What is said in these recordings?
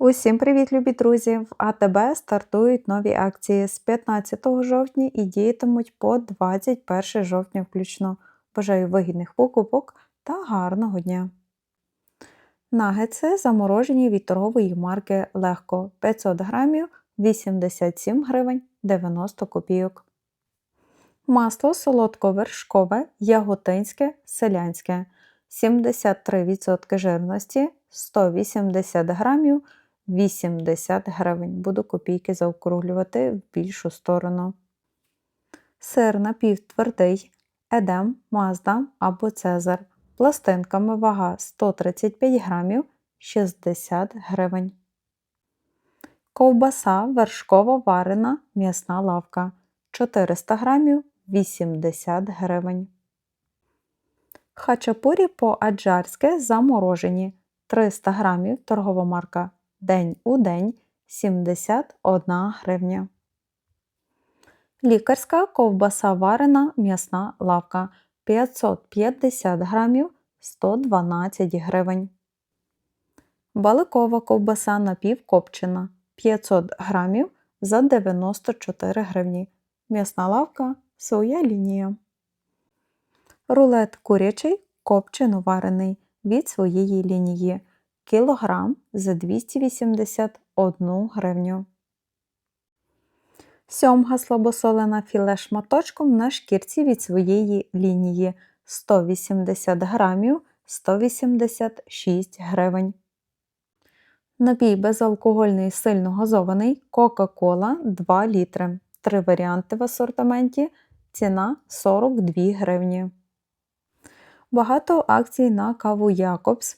Усім привіт, любі друзі! В АТБ стартують нові акції з 15 жовтня і діятимуть по 21 жовтня включно. Бажаю вигідних покупок та гарного дня! Нагетси заморожені від торгової марки Легко 500 грамів 87 гривень 90 копійок. Масло солодко-вершкове, яготинське, селянське 73% жирності 180 грамів 80 гривень. Буду копійки заокруглювати в більшу сторону. Сир напівтвердий, едем, мазда або цезар. Пластинками вага 135 грамів 60 гривень. Ковбаса вершкова варена м'ясна лавка 400 грамів 80 гривень. Хачапурі по-аджарськи заморожені 300 грамів торгова марка День у день 71 гривня. Лікарська ковбаса варена м'ясна лавка 550 грамів 112 гривень. Баликова ковбаса напівкопчена 500 грамів за 94 гривні. М'ясна лавка своя лінія. Рулет курячий копчено варений від своєї лінії кілограм за 281 гривню. Сьомга слабосолена філе шматочком на шкірці від своєї лінії 180 грамів 186 гривень. Напій безалкогольний сильно газований Кока-Кола 2 літри. Три варіанти в асортименті. Ціна 42 гривні. Багато акцій на каву Якобс.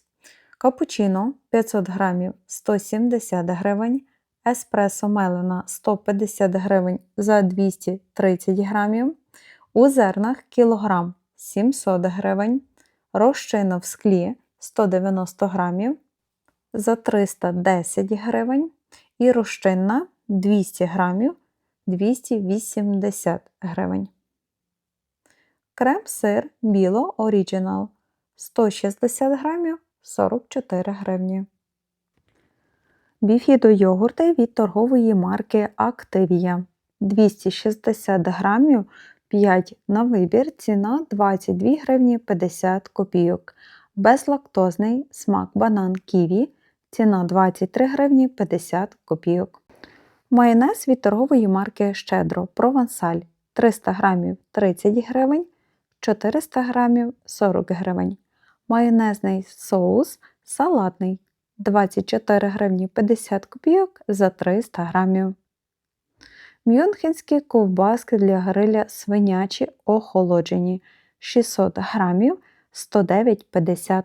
Капучино 500 грамів 170 гривень. Еспресо мелена 150 гривень за 230 грамів. У зернах кілограм 700 гривень. Розчино в склі 190 грамів за 310 гривень. І розчинна 200 грамів 280 гривень. Крем-сир Біло Оріджинал 160 грамів 44 гривні. Біфідо-йогурти від торгової марки Активія 260 грамів 5 на вибір, ціна 22 гривні 50 копійок. Безлактозний смак банан ківі, ціна 23 гривні 50 копійок. Майонез від торгової марки Щедро Провансаль 300 грамів 30 гривень, 400 грамів 40 гривень. Майонезний соус салатний 24 гривні 50 копійок за 300 грамів. Мюнхенські ковбаски для гриля свинячі охолоджені 600 грамів 109,50.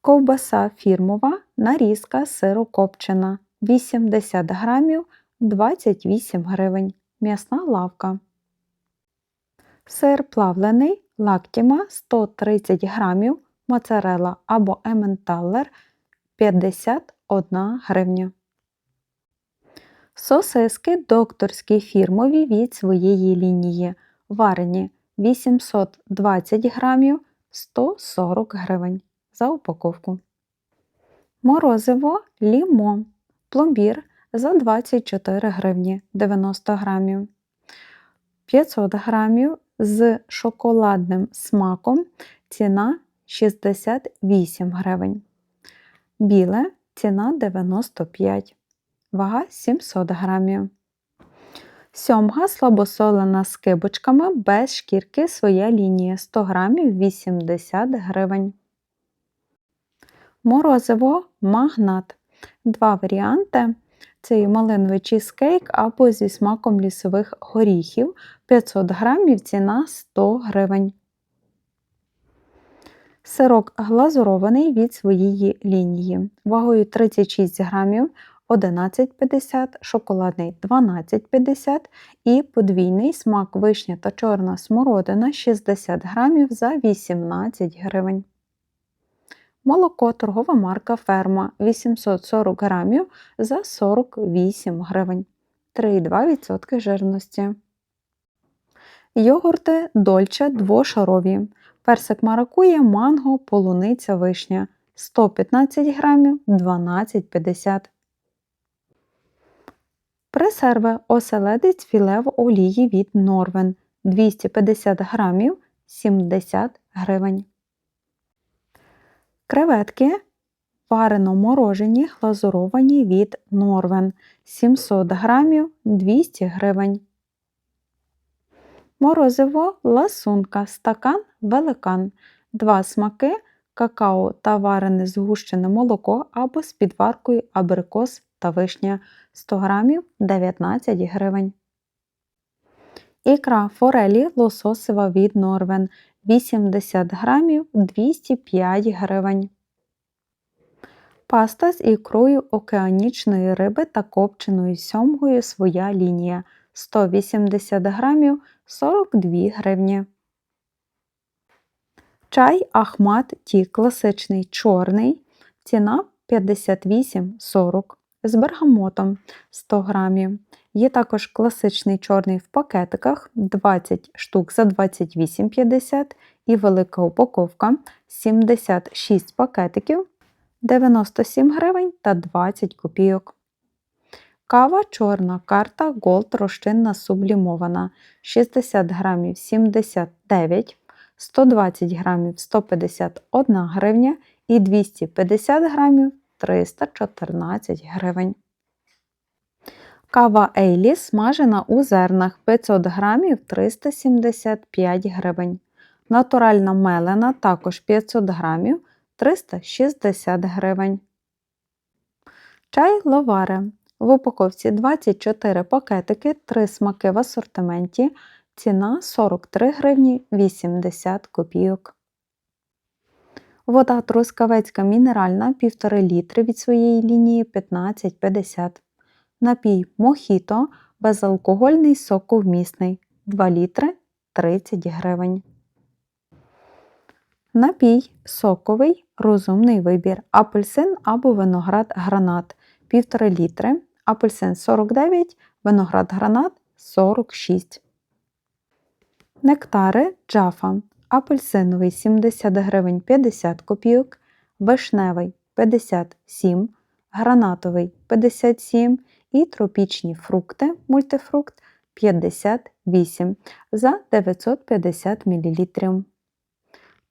Ковбаса фірмова нарізка сирокопчена 80 грамів 28 гривень. М'ясна лавка. Сир плавлений лактіма 130 грамів, моцарела або ементалер 51 гривня. Сосиски докторські фірмові від своєї лінії. Варені 820 грамів 140 гривень за упаковку. Морозиво лімо. Пломбір за 24 гривні 90 грамів. 500 грамів з шоколадним смаком ціна 68 гривень. Біле ціна 95 вага 700 грамів. Сьомга слабосолена з кибочками без шкірки своя лінія 100 грамів 80 гривень. Морозиво магнат. Два варіанти це і малиновий чізкейк або зі смаком лісових горіхів 500 грамів ціна 100 гривень. Сирок глазурований від своєї лінії. Вагою 36 грамів 11,50, шоколадний 12,50 і подвійний смак вишня та чорна смородина 60 грамів за 18 гривень. Молоко торгова марка Ферма 840 грамів за 48 гривень. 3,2% жирності. Йогурти Дольче двошарові. Персик маракує, манго, полуниця вишня 115 грамів 12,50. Пресерви оселедець філе в олії від Норвен 250 грамів 70 гривень. Креветки варено морожені глазуровані від Норвен 700 грамів 200 гривень. Морозиво ласунка стакан великан. Два смаки какао та варене згущене молоко або з підваркою абрикос та вишня 100 грамів 19 гривень. Ікра форелі лососева від Норвен 80 грамів 205 гривень. Паста з ікрою океанічної риби та копченою сьомгою своя лінія 180 грамів 42 гривні. Чай Ахмат Ті класичний чорний. Ціна 58,40 з бергамотом 100 грамів. Є також класичний чорний в пакетиках 20 штук за 28,50 і велика упаковка 76 пакетиків 97 гривень та 20 копійок. Кава чорна карта Gold розчинна сублімована 60 грамів 79, 120 грамів 151 гривня і 250 грамів 314 гривень. Кава Ейлі смажена у зернах 500 грамів 375 гривень. Натуральна мелена також 500 грамів 360 гривень. Чай ловаре. В упаковці 24 пакетики, 3 смаки в асортименті. Ціна 43 гривні 80 копійок. Вода трускавецька мінеральна 1,5 літри від своєї лінії 15,50. Напій Мохіто безалкогольний соковмісний 2 літри 30 гривень. Напій соковий розумний вибір. Апельсин або виноград гранат 1,5 літри, апельсин 49, виноград гранат 46. Нектари джафа. Апельсиновий 70 гривень 50 копійок, вишневий 57, гранатовий 57 і тропічні фрукти мультифрукт 58 за 950 мл.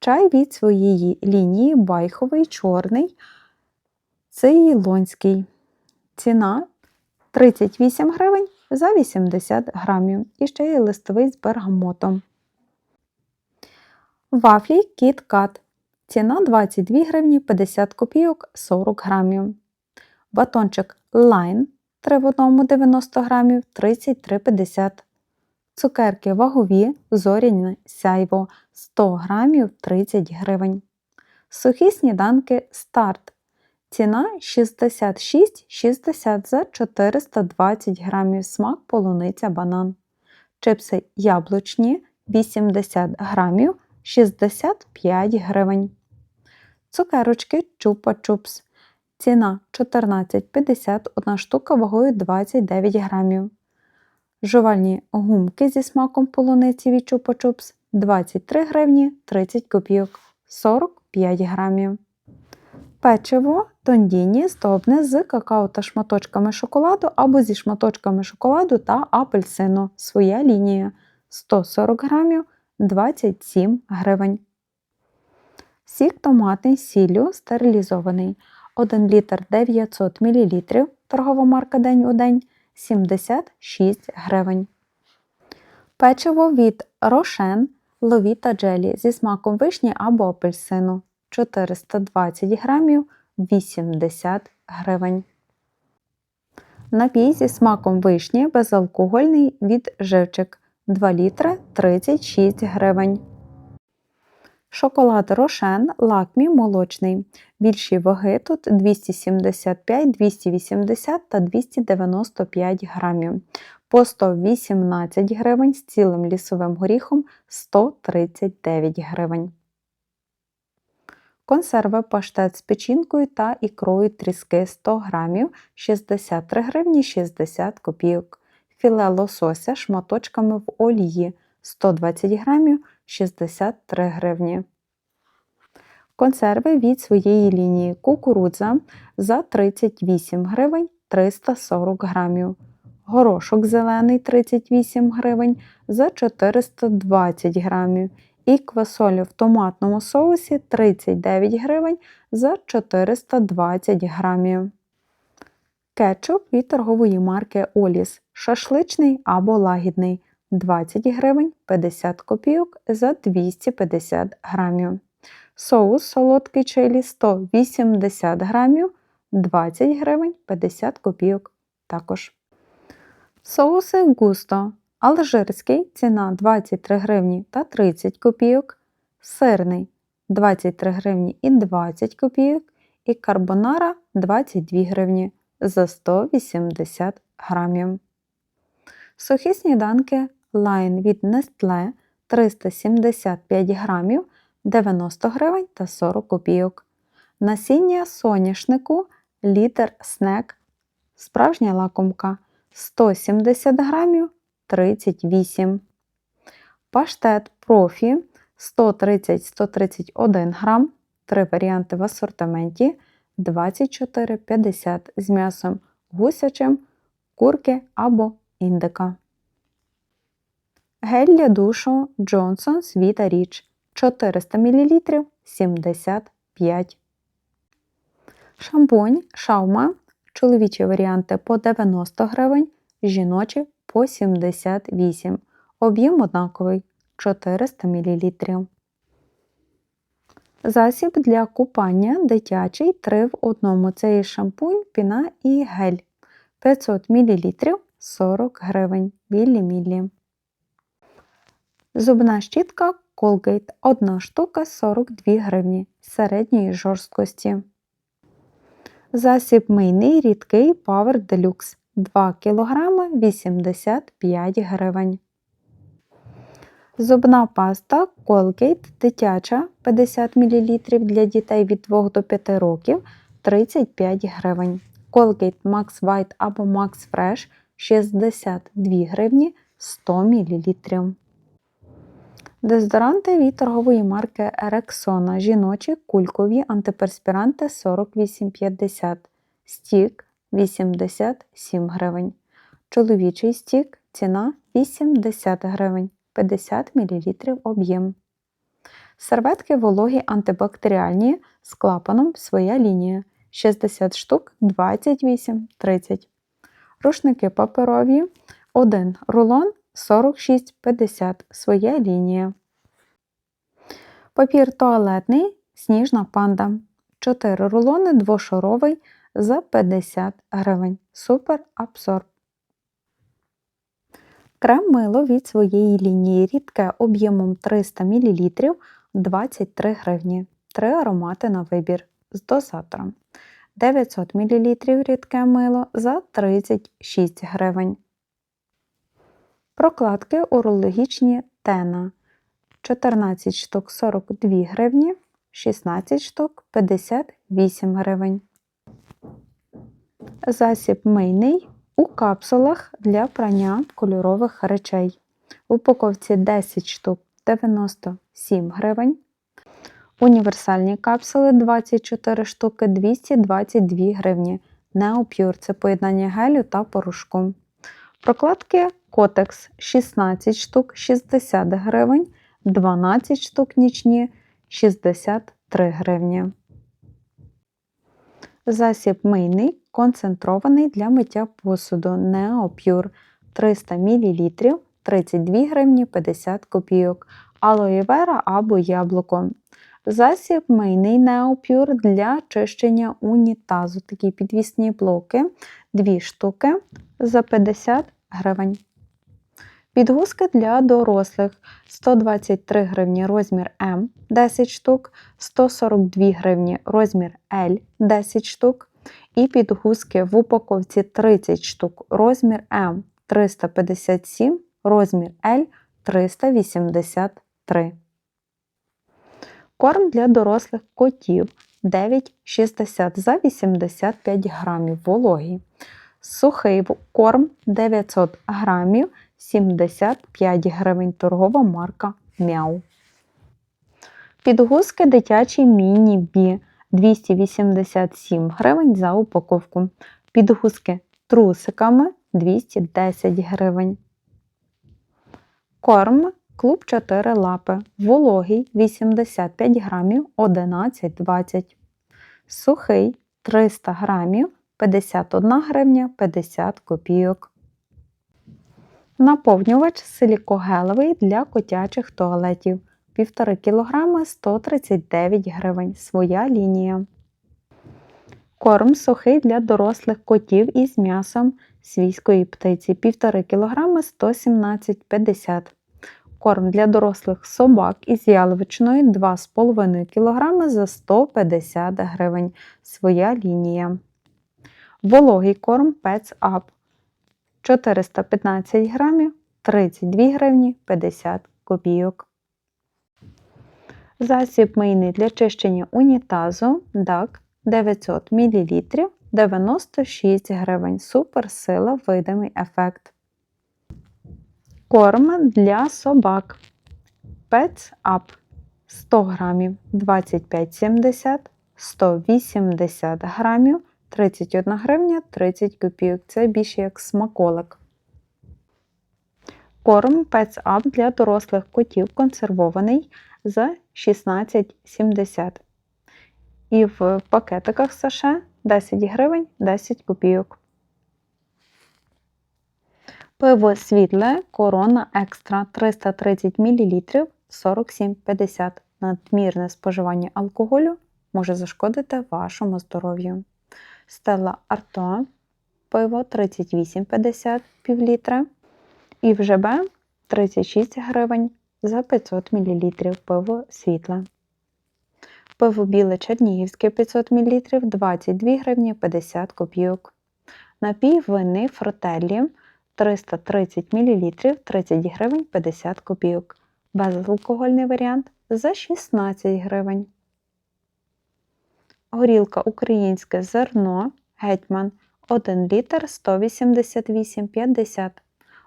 Чай від своєї лінії байховий чорний цейлонський. Ціна 38 гривень за 80 грамів. І ще є листовий з бергамотом. Вафлі Kat. Ціна 22 гривні 50 копійок 40 грамів. Батончик Line 3 в 1 90 грамів 33,50 Цукерки вагові зоряне сяйво 100 грамів 30 гривень. Сухі сніданки старт. Ціна 66,60 за 420 грамів смак полуниця банан. Чипси яблучні 80 грамів 65 гривень. Цукерочки чупа-чупс. Ціна 14,50 одна штука вагою 29 грамів. Жувальні гумки зі смаком полуниці від чупа-чупс 23 гривні 30 копійок 45 грамів. Печиво тондіні здобне з какао та шматочками шоколаду або зі шматочками шоколаду та апельсину. Своя лінія 140 грамів 27 гривень. Сік томатний сіллю стерилізований 1 літр 900 мл. Торгова марка День у день 76 гривень. Печиво від Рошен Ловіта джелі зі смаком вишні або апельсину 420 грамів 80 гривень. Напій зі смаком вишні безалкогольний від живчик 2 літри 36 гривень. Шоколад Рошен лакмі молочний. Більші ваги тут 275, 280 та 295 грамів. По 118 гривень з цілим лісовим горіхом 139 гривень. Консерви паштет з печінкою та ікрою тріски 100 грамів 63 гривні 60 копійок. Філе лосося шматочками в олії 120 грамів 63 гривні. Консерви від своєї лінії кукурудза за 38 гривень 340 грамів. Горошок зелений 38 гривень за 420 грамів. І квасоля в томатному соусі 39 гривень за 420 грамів. Кетчуп від торгової марки Оліс шашличний або лагідний 20 гривень 50 копійок за 250 грамів. Соус солодкий чилі 180 грамів 20 гривень 50 копійок також. Соуси густо. Алжирський ціна 23 гривні та 30 копійок. Сирний 23 гривні і 20 копійок. І карбонара 22 гривні за 180 грамів. Сухі сніданки Line від Nestle 375 грамів 90 гривень та 40 копійок. Насіння соняшнику літр снек. Справжня лакомка 170 грамів 38. Паштет профі 130-131 грам. Три варіанти в асортименті 24,50 з м'ясом гусячим, курки або індика. Гель для душу Johnson's Vita Rich 400 мл 75. Шампунь Шаума. Чоловічі варіанти по 90 гривень, жіночі по 78 Об'єм однаковий 400 мл. Засіб для купання дитячий 3 в 1. Це і шампунь, піна і гель 500 мл 40 гривень білі мілі. Зубна щітка Colgate 1 штука 42 гривні середньої жорсткості. Засіб мийний рідкий Power Deluxe 2 кг 85 гривень. Зубна паста Colgate дитяча 50 мл для дітей від 2 до 5 років 35 гривень. Colgate Max White або Max Fresh 62 гривні 100 мл. Дезодоранти від торгової марки Rexona жіночі кулькові антиперспіранти 48,50 стік 87 гривень. Чоловічий стік ціна 80 гривень 50 мл об'єм. Серветки вологі антибактеріальні з клапаном своя лінія 60 штук 28,30. Рушники паперові 1 рулон 46,50 своя лінія. Папір туалетний сніжна панда. 4 рулони двошаровий за 50 гривень. Супер абсорб. Крем мило від своєї лінії рідке об'ємом 300 мл 23 гривні. 3 аромати на вибір з дозатором. 900 мл рідке мило за 36 гривень. Прокладки урологічні тена 14 штук 42 гривні, 16 штук 58 гривень. Засіб мийний у капсулах для прання кольорових речей. В упаковці 10 штук 97 гривень. Універсальні капсули 24 штуки 222 гривні. Неопюр це поєднання гелю та порошку. Прокладки Котекс 16 штук 60 гривень, 12 штук нічні 63 гривні. Засіб мийний концентрований для миття посуду Neopure 300 мл 32 гривні 50 копійок, алоєвера або яблуко. Засіб мийний Neopure для чищення унітазу. Такі підвісні блоки 2 штуки за 50 гривень. Підгузки для дорослих 123 гривні розмір М 10 штук, 142 гривні розмір L 10 штук. І підгузки в упаковці 30 штук розмір М 357, розмір L 383. Корм для дорослих котів 9,60 за 85 грамів вологий. Сухий корм 900 грамів 75 гривень торгова марка Мяу. Підгузки дитячі міні-бі 287 гривень за упаковку. Підгузки трусиками 210 гривень. Корм клуб 4 лапи. Вологий 85 грамів 11,20. Сухий 300 грамів 51 гривня 50 копійок. Наповнювач силікогелевий для котячих туалетів 1,5 кг 139 гривень. Своя лінія. Корм сухий для дорослих котів із м'ясом свійської птиці 1,5 кг 117,50 Корм для дорослих собак із яловичною 2,5 кг за 150 гривень. Своя лінія. Вологий корм Pets Up 415 грамів 32 гривні 50 копійок. Засіб мийний для чищення унітазу DAC 900 мл 96 гривень. Суперсила видимий ефект. Корм для собак. Pets Up 100 грамів 25,70, 180 грамів 31 гривня 30 копійок. Це більше як смаколик. Корм Up для дорослих котів консервований за 16,70. І в пакетиках США 10 гривень 10 копійок. Пиво світле Корона Екстра 330 мл 47,50. Надмірне споживання алкоголю може зашкодити вашому здоров'ю. Стелла Арто пиво 38,50 півлітра. І в ЖБ 36 гривень за 500 мл пиво світле. Пиво біле Чернігівське 500 мл 22 гривні 50 копійок. Напій винний фротеллі 330 мл 30 гривень 50 копійок. Безалкогольний варіант за 16 гривень. Горілка українське зерно Гетьман 1 літр 188,50.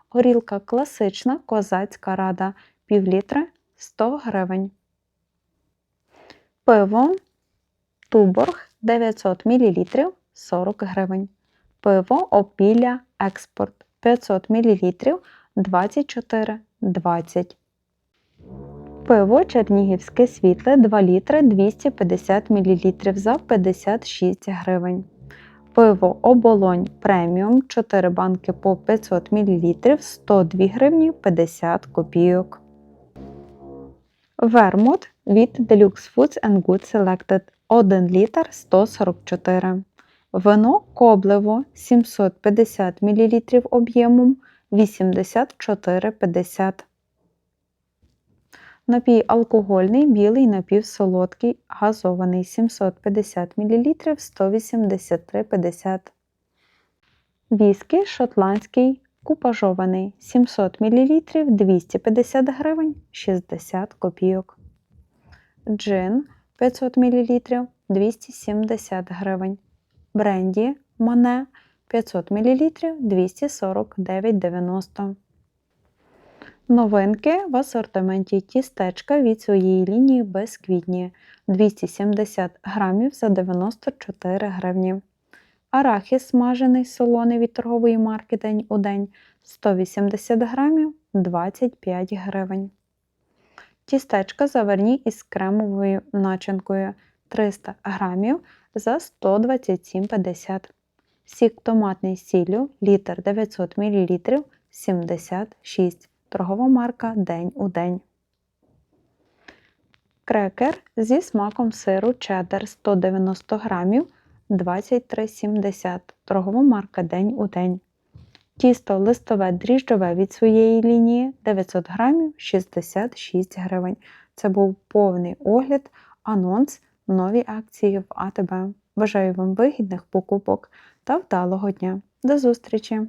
Горілка класична козацька рада пів літра 100 гривень. Пиво Туборг 900 мл 40 гривень. Пиво Опілля Експорт 500 мл 24,20. Пиво Чернігівське світле 2 літри 250 мл за 56 гривень. Пиво Оболонь преміум 4 банки по 500 мл 102 гривні 50 копійок. Вермут від Deluxe Foods and Good Selected 1 літр 144. Вино Коблево 750 мл об'ємом 84,50. Напій алкогольний, білий напівсолодкий, газований 750 мл 183,50. Віскі шотландський купажований 700 мл 250 гривень 60 копійок. Джин 500 мл 270 гривень. Бренді Моне 500 мл 249,90 Новинки в асортименті тістечка від своєї лінії безквітні 270 грамів за 94 гривні. Арахіс смажений солоний від торгової марки День у день 180 грамів 25 гривень. Тістечка заварні із кремовою начинкою 300 грамів за 127,50 Сік томатний сіллю літр 900 мл 76 Торгова марка День у день. Крекер зі смаком сиру чеддер 190 грамів 23,70. Торгова марка День у день. Тісто листове дріжджове від своєї лінії 900 грамів 66 гривень. Це був повний огляд, анонс, нові акції в АТБ. Бажаю вам вигідних покупок та вдалого дня. До зустрічі!